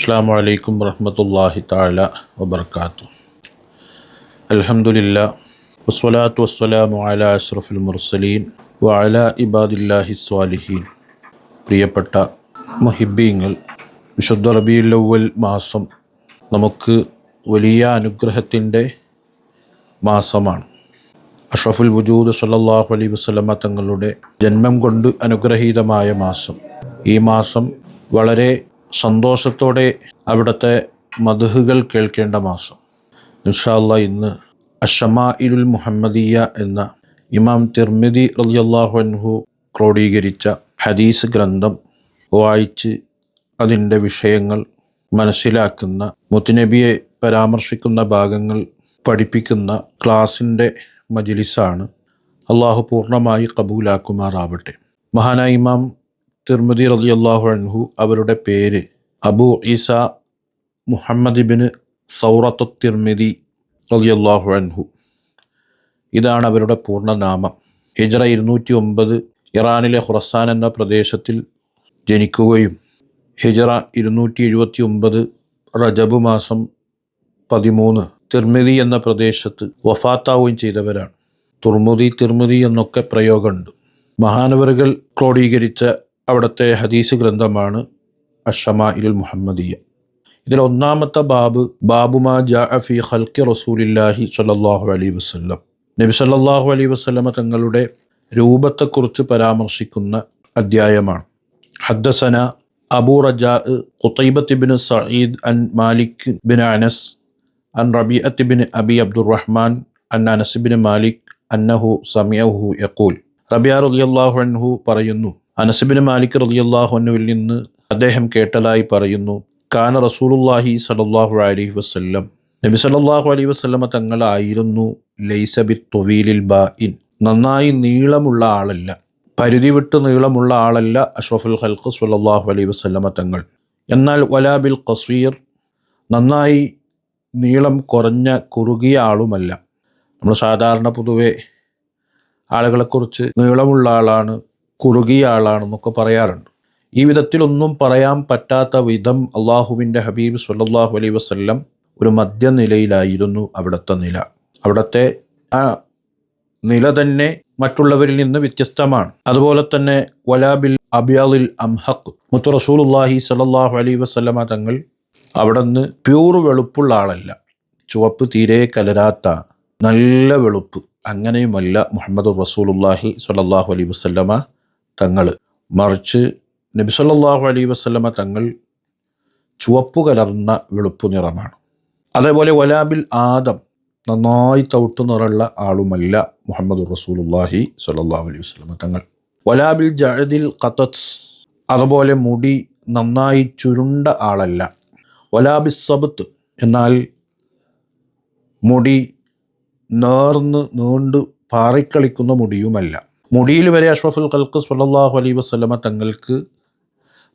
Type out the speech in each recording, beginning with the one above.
അസ്സാം വലൈക്കും വറഹമത്തല്ലാഹി താല വബർക്കാത്തു അലഹമുല്ല വസ്സലാത്തു വസ്സലാമു അല അഷ്റഫുൽ മുർസലീൻ വഅല ഇബാദില്ലാഹി സ്വാലിഹീൻ. പ്രിയപ്പെട്ട മുഹിബീങ്ങൾ വിശുദ്ധ റബിയുല്ലവൽ മാസം നമുക്ക് വലിയ അനുഗ്രഹത്തിന്റെ മാസമാണ്. അഷ്റഫുൽ വജൂദ് സല്ലല്ലാഹു അലൈ വസ്ലമ തങ്ങളുടെ ജന്മം കൊണ്ട് അനുഗ്രഹീതമായ മാസം. ഈ മാസം വളരെ സന്തോഷത്തോടെ അവിടുത്തെ മധുഹുകൾ കേൾക്കേണ്ട മാസം. ഇൻഷാല്ല ഇന്ന് അഷമാ ഇരുൽ മുഹമ്മദിയ എന്ന ഇമാം തിർമിദി റളിയല്ലാഹു അൻഹു ക്രോഡീകരിച്ച ഹദീസ് ഗ്രന്ഥം വായിച്ച് അതിന്റെ വിഷയങ്ങൾ മനസ്സിലാക്കുന്ന മുത്തുനബിയെ പരാമർശിക്കുന്ന ഭാഗങ്ങൾ പഠിപ്പിക്കുന്ന ക്ലാസിന്റെ മജിലിസാണ്. അള്ളാഹു പൂർണമായി കബൂലാക്കുമാറാവട്ടെ. മഹാനായ ഇമാം തിർമതി റളിയല്ലാഹു അൻഹു അവരുടെ പേര് Abu Isa Muhammad bin Sawrah Tirmidhi റളിയല്ലാഹു അൻഹു. ഇതാണ് അവരുടെ പൂർണനാമം. ഹിജറ ഇരുന്നൂറ്റി ഒമ്പത് ഇറാനിലെ ഖുറസാൻ എന്ന പ്രദേശത്തിൽ ജനിക്കുകയും ഹിജറ ഇരുന്നൂറ്റി എഴുപത്തി ഒമ്പത് റജബ് മാസം പതിമൂന്ന് തിർമിതി എന്ന പ്രദേശത്ത് വഫാത്താവുകയും ചെയ്തവരാണ്. തുർമുദി തിർമുദി എന്നൊക്കെ പ്രയോഗമുണ്ട്. മഹാനവറുകൾ ക്രോഡീകരിച്ച അവിടുത്തെ ഹദീസ് ഗ്രന്ഥമാണ് അഷമാ ഇൽ മുഹമ്മദിയ. ഇതിൽ ഒന്നാമത്തെ ബാബ് ബാബുമാ ജാ ഫി ഖൽക്കി റസൂലില്ലാഹി സ്വല്ലല്ലാഹു അലൈഹി വസല്ലം. നബി സല്ലാഹു അലൈഹി വസ്ലമ തങ്ങളുടെ രൂപത്തെക്കുറിച്ച് പരാമർശിക്കുന്ന അധ്യായമാണ്. ഹദ്ദസന Abu Raja Qutaybah bin Saeed അൻ മാലിക് ബിൻ അനസ് അൻ റബീഅത്ത് ബിൻ അബി അബ്ദുറഹ്മാൻ അൻ അനസ് ബിൻ മാലിക് അന്നഹു സമിയഹു യഖൂൽ. റബിയ റളിയല്ലാഹു അൻഹു പറയുന്നു അനസ് ബിൻ മാലിക് റളിയല്ലാഹു അൻഹുവിൽ നിന്ന് അദ്ദേഹം കേട്ടതായി പറയുന്നു കാന റസൂലുല്ലാഹി സലല്ലാഹു അലൈഹി വസ്ല്ലം. നബി സലല്ലാഹു അലൈഹി വസല്ലമ തങ്ങളായിരുന്നു ലൈസബി തൊവീലിൽ ബാ ഇൻ നന്നായി നീളമുള്ള ആളല്ല പരിധി വിട്ട് നീളമുള്ള ആളല്ല അഷ്റഫുൽ ഹൽഖ് സല്ലല്ലാഹു അലൈഹി വസല്ലമ തങ്ങൾ. എന്നാൽ വലാബിൽ കസീർ നന്നായി നീളം കുറഞ്ഞ കുറുകിയ ആളുമല്ല. നമ്മൾ സാധാരണ പൊതുവെ ആളുകളെക്കുറിച്ച് നീളമുള്ള ആളാണ്. കുറുകിയ ആളാണെന്നൊക്കെ പറയാറുണ്ട്. ഈ വിധത്തിലൊന്നും പറയാൻ പറ്റാത്ത വിധം അള്ളാഹുവിന്റെ ഹബീബ് സല്ലാഹു അലൈ വസ്ല്ലം ഒരു മധ്യനിലയിലായിരുന്നു അവിടുത്തെ നില. അവിടുത്തെ ആ നില തന്നെ മറ്റുള്ളവരിൽ നിന്ന് വ്യത്യസ്തമാണ്. അതുപോലെ തന്നെ വലാബിൽ അബിയാലിൽ അംഹഖ്. മുത്തു റസൂലുല്ലാഹി സലാഹു അലൈ വസല്ലമ തങ്ങൾ അവിടെ നിന്ന് പ്യൂർ വെളുപ്പുള്ള ആളല്ല. ചുവപ്പ് തീരെ കലരാത്ത നല്ല വെളുപ്പ്. അങ്ങനെയുമല്ല മുഹമ്മദ് റസൂലുല്ലാഹി സലാഹു അലൈ വസല്ലമ തങ്ങൾ മറിച്ച് നബി സല്ലല്ലാഹു അലൈഹി വസല്ലമ തങ്ങൾ ചുവപ്പ് കലർന്ന വെളുപ്പ് നിറമാണ്. അതേപോലെ വലാബിൽ ആദം നന്നായി തവിട്ടു നിറമുള്ള ആളുമല്ല മുഹമ്മദ് റസൂലുല്ലാഹി സല്ലാഹു അലൈഹി വസ്ലമ തങ്ങൾ. വലാബിൽ ജഅദിൽ ഖത്തസ് അതുപോലെ മുടി നന്നായി ചുരുണ്ട ആളല്ല. വലാബിൽ സബത്ത് എന്നാൽ മുടി നേർന്ന് നീണ്ട് പാറിക്കളിക്കുന്ന മുടിയുമല്ല. മുടിയിൽ വരെ അഷ്റഫുൽ ഖൽക്ക് സല്ലാഹു അലൈ വസ്ലമ തങ്ങൾക്ക്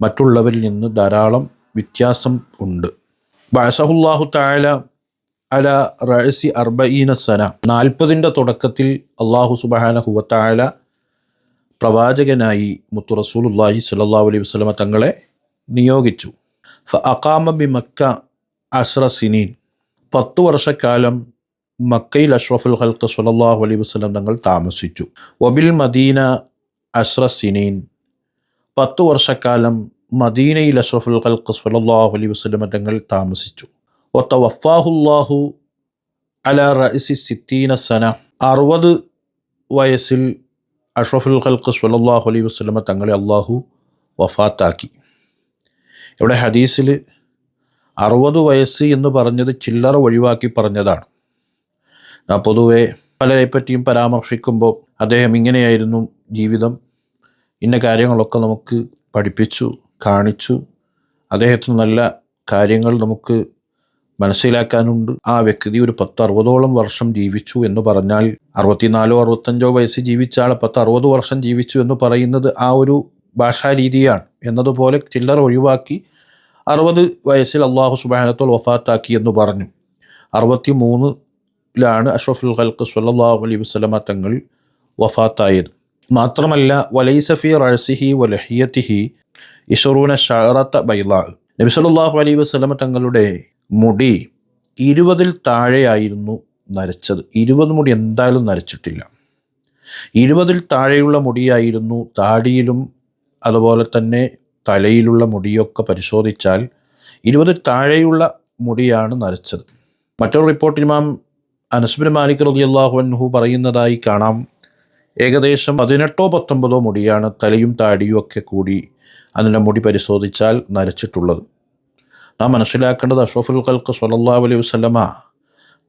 മറ്റുള്ളവരിൽ നിന്ന് ധാരാളം വ്യത്യാസം ഉണ്ട്. ബഅസഹുല്ലാഹു താല അല റഅസി അർബഈന സന. നാൽപ്പതിന്റെ തുടക്കത്തിൽ അള്ളാഹു സുബ്ഹാനഹു വതആല പ്രവാചകനായി മുത്തു റസൂലുള്ളാഹി സ്വല്ലല്ലാഹു അലൈഹി വസ്ലമ തങ്ങളെ നിയോഗിച്ചു. ഫ അഖാമ ബി മക്ക അഷ്റ സിനീൻ. പത്തു വർഷക്കാലം മക്കയിൽ അഷ്റഫുൽ ഖൽക്ക് സ്വല്ലല്ലാഹു അലൈഹി വസല്ലം തങ്ങൾ താമസിച്ചു. വബിൽ മദീന അഷ്റ സിനീൻ. പത്തു വർഷക്കാലം മദീനയിൽ അഷ്റഫുൽ ഖൽക്ക് സ്വല്ലല്ലാഹു അലൈഹി വസല്ലം തങ്ങൾ താമസിച്ചു. ഒത്തവഫാഹുല്ലാഹു അല റഇസി സിത്തീന സന. അറുപത് വയസ്സിൽ അഷ്റഫുൽ ഖൽക്ക് സ്വല്ലല്ലാഹു അലൈഹി വസല്ലമ തങ്ങളെ അള്ളാഹു വഫാത്താക്കി. ഇവിടെ ഹദീസിൽ അറുപത് വയസ്സ് എന്ന് പറഞ്ഞത് ചില്ലറ ഒഴിവാക്കി പറഞ്ഞതാണ്. പൊതുവെ പലരെ പറ്റിയും പരാമർശിക്കുമ്പോൾ അദ്ദേഹം ഇങ്ങനെയായിരുന്നു ജീവിതം. ഇന്ന കാര്യങ്ങളൊക്കെ നമുക്ക് പഠിപ്പിച്ചു കാണിച്ചു. അദ്ദേഹത്തിന് നല്ല കാര്യങ്ങൾ നമുക്ക് മനസ്സിലാക്കാനുണ്ട്. ആ വ്യക്തി ഒരു പത്ത് അറുപതോളം വർഷം ജീവിച്ചു എന്ന് പറഞ്ഞാൽ അറുപത്തിനാലോ അറുപത്തഞ്ചോ വയസ്സ് ജീവിച്ച ആൾ പത്ത് അറുപത് വർഷം ജീവിച്ചു എന്ന് പറയുന്നത് ആ ഒരു ഭാഷാരീതിയാണ് എന്നതുപോലെ ചില്ലർ ഒഴിവാക്കി അറുപത് വയസ്സിൽ അള്ളാഹു സുബാനത്തോൾ വഫാത്താക്കി എന്ന് പറഞ്ഞു. അറുപത്തി മൂന്നിലാണ് അഷ്റഫുൽ ഖൽക്ക് സല്ലല്ലാഹു അലൈഹി വസ്ലമ തങ്ങൾ വഫാത്തായത്. മാത്രമല്ല വലൈസഫി റഴ്സിഹി വലഹിയത്തിഹി ഇഷറൂന ഷറത്ത ബൈലാ നബി സല്ലല്ലാഹു അലൈഹി വസല്ലമ തങ്ങളുടെ മുടി ഇരുപതിൽ താഴെയായിരുന്നു നരച്ചത്. ഇരുപത് മുടി എന്തായാലും നരച്ചിട്ടില്ല. ഇരുപതിൽ താഴെയുള്ള മുടിയായിരുന്നു താടിയിലും അതുപോലെ തന്നെ തലയിലുള്ള മുടിയൊക്കെ പരിശോധിച്ചാൽ ഇരുപതിൽ താഴെയുള്ള മുടിയാണ് നരച്ചത്. മറ്റൊരു റിപ്പോർട്ട് ഇമാം അനസ്ബിൻ മാലിക് റളിയല്ലാഹു അൻഹു പറയുന്നതായി കാണാം. ഏകദേശം പതിനെട്ടോ പത്തൊമ്പതോ മുടിയാണ് തലയും താടിയും ഒക്കെ കൂടി അതിന്റെ മുടി പരിശോധിച്ചാൽ നരച്ചിട്ടുള്ളത്. നാം മനസ്സിലാക്കേണ്ടത് അഷ്റഫുൽ ഖൽക്ക് സ്വല്ലല്ലാഹു അലൈഹി വസല്ലമ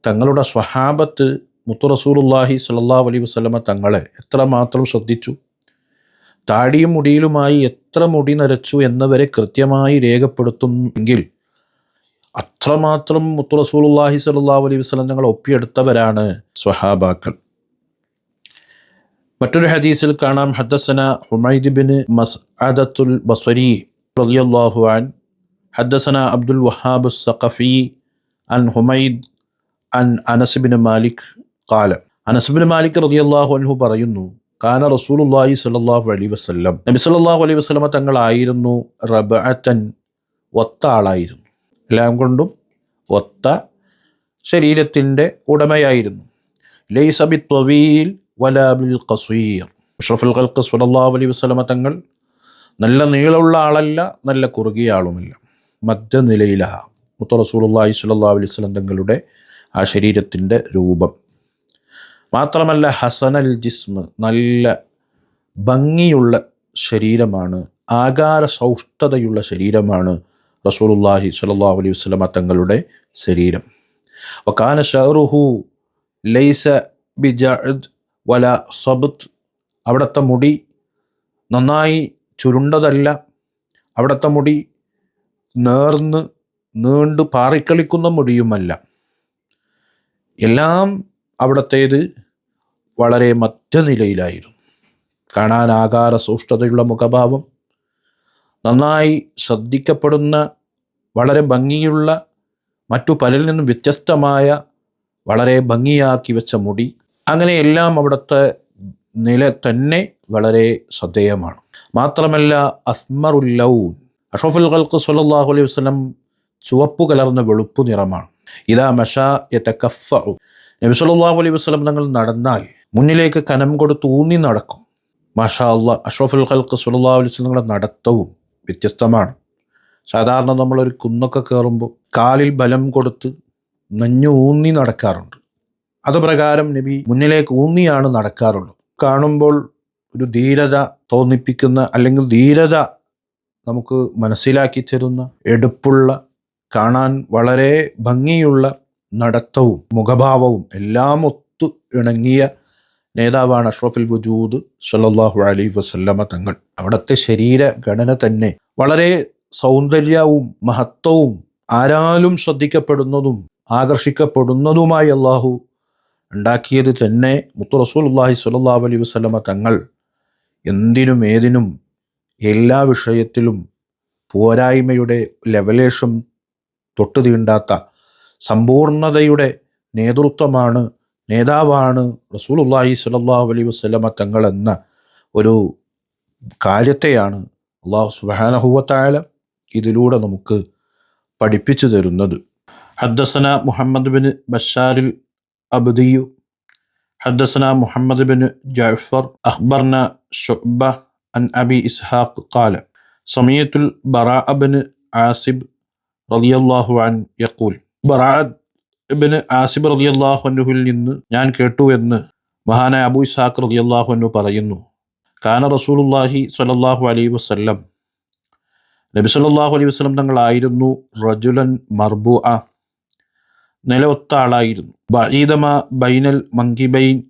തങ്ങളുടെ സ്വഹാബത്ത് മുത്തു റസൂലുള്ളാഹി സ്വല്ലല്ലാഹു അലൈഹി വസല്ലമ തങ്ങളെ എത്രമാത്രം ശ്രദ്ധിച്ചു? താടിയും മുടിയിലുമായി എത്ര മുടി നരച്ചു എന്നവരെ കൃത്യമായി രേഖപ്പെടുത്തുമെങ്കിൽ അത്രമാത്രം മുത്തുറസൂലുല്ലാഹി സ്വല്ലല്ലാഹു അലൈഹി വസ്ലം ഞങ്ങൾ ഒപ്പിയെടുത്തവരാണ് സ്വഹാബാക്കൾ. മറ്റൊരു ഹദീസിൽ കാണാം. ഹദ്ദസന ഹുമൈദ് ബിൻ മസ്അദത്തുൽ ബസ്വരി റളിയല്ലാഹു അൻ ഹദ്ദസന അബ്ദുൽ വഹാബ് സഖഫി അൻ ഹുമൈദ് അൻ അനസ് ബിൻ മാലിക് കാല അനസ് ബിൻ മാലിക് റളിയല്ലാഹു അൻഹു പറയുന്നു കാന റസൂലുള്ളാഹി സ്വല്ലല്ലാഹു അലൈഹി വസല്ലം. നബി സല്ലല്ലാഹു അലൈഹി വസല്ലമ തങ്ങളായിരുന്നു റബഅത്തൻ ഒത്ത ആളായിരുന്നു. എല്ലാം കൊണ്ടും ഒത്ത ശരീരത്തിന്റെ ഉടമയായിരുന്നു. ലൈസബി ത്വവീൽ വലാബിൽ കസീർ ഷഫുൽ ഖൽക്ക് സുലല്ലാ അലൈഹി വസല്ലമ തങ്ങൾ നല്ല നീളമുള്ള ആളല്ല നല്ല കുറുകിയ ആളുമല്ല. മധ്യനിലയില മുത്ത റസൂലുള്ളാഹി സ്വല്ലല്ലാഹു അലൈഹി വസല്ലം തങ്ങളുടെ ആ ശരീരത്തിന്റെ രൂപം. മാത്രമല്ല ഹസനൽ ജിസ്മ് നല്ല ഭംഗിയുള്ള ശരീരമാണ് ആകാര സൗഷ്ഠതയുള്ള ശരീരമാണ് റസൂലുള്ളാഹി സ്വല്ലല്ലാഹു അലൈഹി വസല്ലമ തങ്ങളുടെ ശരീരം. വക്കാന ഷഹറുഹു ലൈസ ബിജഅദ് വല സബത്ത് അവിടുത്തെ മുടി നന്നായി ചുരുണ്ടതല്ല. അവിടുത്തെ മുടി നേർന്ന് നീണ്ട് പാറിക്കളിക്കുന്ന മുടിയുമല്ല. എല്ലാം അവിടത്തേത് വളരെ മധ്യനിലയിലായിരുന്നു. കാണാൻ ആകാര സൂക്ഷ്മതയുള്ള മുഖഭാവം നന്നായി ശ്രദ്ധിക്കപ്പെടുന്ന വളരെ ഭംഗിയുള്ള മറ്റു പലരിൽ നിന്നും വ്യത്യസ്തമായ വളരെ ഭംഗിയാക്കി വെച്ച മുടി. അങ്ങനെയെല്ലാം അവിടുത്തെ നില തന്നെ വളരെ ശ്രദ്ധേയമാണ്. മാത്രമല്ല അസ്മറുല്ലൗൻ അഷോഫുൽ ഖൽക്ക് സല്ലല്ലാഹു അലൈഹി വസ്ലം ചുവപ്പ് കലർന്ന വെളുപ്പ് നിറമാണ്. ഇതാ മഷ കഫ് നബി സല്ലല്ലാഹു അലൈഹി വസ്ലം തങ്ങൾ നടന്നാൽ മുന്നിലേക്ക് കനം കൊടുത്ത് ഊന്നി നടക്കും. മാഷാ അള്ളാഹ് അഷ്റഫുൽ ഖൽക്ക് സല്ലല്ലാഹു അലൈഹി വസല്ലം തങ്ങളുടെ നടത്തവും വ്യത്യസ്തമാണ്. സാധാരണ നമ്മളൊരു കുന്നൊക്കെ കയറുമ്പോൾ കാലിൽ ബലം കൊടുത്ത് നഞ്ഞു ഊന്നി നടക്കാറുണ്ട്. അതുപ്രകാരം നബി മുന്നിലേക്ക് ഊന്നിയാണ് നടക്കാറുള്ളത്. കാണുമ്പോൾ ഒരു ധീരത തോന്നിപ്പിക്കുന്ന അല്ലെങ്കിൽ ധീരത നമുക്ക് മനസ്സിലാക്കി തരുന്ന എടുപ്പുള്ള കാണാൻ വളരെ ഭംഗിയുള്ള നടത്തവും മുഖഭാവവും എല്ലാം ഒത്തു ഇണങ്ങിയ നേതാവാണ് അഷ്റഫുൽ വജൂദ് സല്ലാഹു അലൈഹി വസല്ലമ തങ്ങൾ. അവിടുത്തെ ശരീരഘടന തന്നെ വളരെ സൗന്ദര്യവും മഹത്വവും ആരാലും ശ്രദ്ധിക്കപ്പെടുന്നതും ആകർഷിക്കപ്പെടുന്നതുമായി അള്ളാഹു ഉണ്ടാക്കിയത് തന്നെ മുത്തു റസൂൽ അള്ളാഹി സ്വല്ലല്ലാഹു അലൈഹി വസ്ലമ തങ്ങൾ. എന്തിനും ഏതിനും എല്ലാ വിഷയത്തിലും പോരായ്മയുടെ ലെവലേഷം തൊട്ടു തീണ്ടാത്ത സമ്പൂർണതയുടെ നേതൃത്വമാണ് നേതാവാണ് റസൂലുള്ളാഹി സ്വല്ലല്ലാഹു അലൈഹി വസല്ലമ തങ്ങൾ എന്ന ഒരു കാര്യത്തെയാണ് അള്ളാഹു സുബാനഹുവത്തായാല ഇതിലൂടെ നമുക്ക് പഠിപ്പിച്ചു തരുന്നത് ഹദ്ദസന മുഹമ്മദ് ബിൻ ബഷാരിൽ അബ്ദിയു حدثنا محمد بن جعفر أخبرنا شعبة عن أبي إسحاق قال سمعت البراء بن عاصب رضي الله عنه يقول براء ബിൻ ആസിബ് റളിയല്ലാഹു അൻഹുവിൽ നിന്ന് ഞാൻ കേട്ടു എന്ന് മഹാനായ അബു ഇസാഖ് റളിയല്ലാഹു അൻഹു പറയുന്നു. കാന റസൂലുള്ളാഹി സ്വല്ലല്ലാഹു അലൈ വസല്ലം. നബി സല്ലാഹു അലൈഹി വസ്ലം തങ്ങളായിരുന്നു റജുലൻ മർബു അ നിലവൊത്ത ആളായിരുന്നു. ബഈദമ ബൈനൽ മങ്കിബൈൻ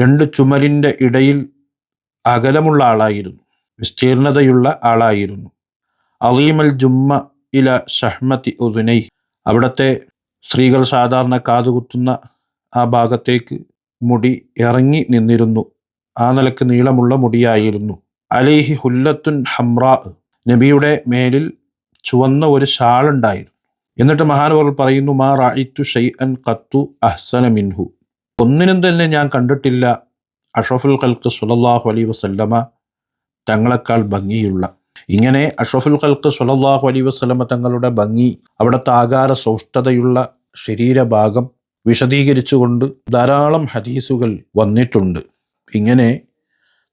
രണ്ട് ചുമലിന്റെ ഇടയിൽ അകലമുള്ള ആളായിരുന്നു വിസ്തീർണതയുള്ള ആളായിരുന്നു. അലീമൽ ജുമ്മ ഇല ഷഹ്മത്തി ഉദുനൈ അവിടുത്തെ സ്ത്രീകൾ സാധാരണ കാതുകുത്തുന്ന ആ ഭാഗത്തേക്ക് മുടി ഇറങ്ങി നിന്നിരുന്നു. ആ നിലയ്ക്ക് നീളമുള്ള മുടിയായിരുന്നു. അലേഹി ഹുല്ലത്തുൻ ഹംറാ നബിയുടെ മേലിൽ ചുവന്ന ഒരു ഷാളുണ്ടായിരുന്നു എന്നിട്ട് മഹാനവർ പറയുന്നു മാ റായിത്തു ഷെയ് അൻ കത്തു അഹ്സന മിൻഹു. ഒന്നിനും തന്നെ ഞാൻ കണ്ടിട്ടില്ല. അഷഫുൽ ഖൽക്ക് സുലല്ലാഹു അലൈ വസല്ലമ തങ്ങളെക്കാൾ ഭംഗിയുള്ള. ഇങ്ങനെ അഷ്റഫുൽ ഖൽക്ക് സുലല്ലാഹു അലൈഹി വസ്ലമ തങ്ങളുടെ ഭംഗി അവിടുത്തെ ആകാര സൗഷ്ഠതയുള്ള ശരീരഭാഗം വിശദീകരിച്ചുകൊണ്ട് ധാരാളം ഹദീസുകൾ വന്നിട്ടുണ്ട്. ഇങ്ങനെ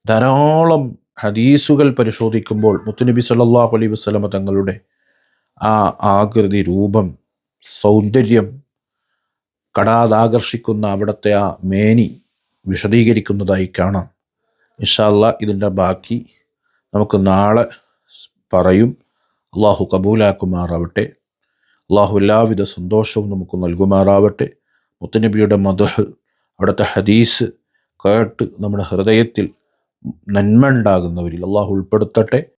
ധാരാളം ഹദീസുകൾ പരിശോധിക്കുമ്പോൾ മുത്തുനബി സല്ലല്ലാഹു അലൈ വസ്ലമ തങ്ങളുടെ ആ ആകൃതി രൂപം സൗന്ദര്യം കടാതാകർഷിക്കുന്ന അവിടുത്തെ ആ മേനി വിശദീകരിക്കുന്നതായി കാണാം. ഇൻഷാല്ല ഇതിന്റെ ബാക്കി നമുക്ക് നാളെ പറയും. അള്ളാഹു കബൂലാക്കുമാറാവട്ടെ. അള്ളാഹു എല്ലാവിധ സന്തോഷവും നമുക്ക് നൽകുമാറാവട്ടെ. മുത്തനബിയുടെ മധുഹ് അവിടുത്തെ ഹദീസ് കേട്ട് നമ്മുടെ ഹൃദയത്തിൽ നന്മ ഉണ്ടാകുന്നവരിൽ അള്ളാഹു ഉൾപ്പെടുത്തട്ടെ.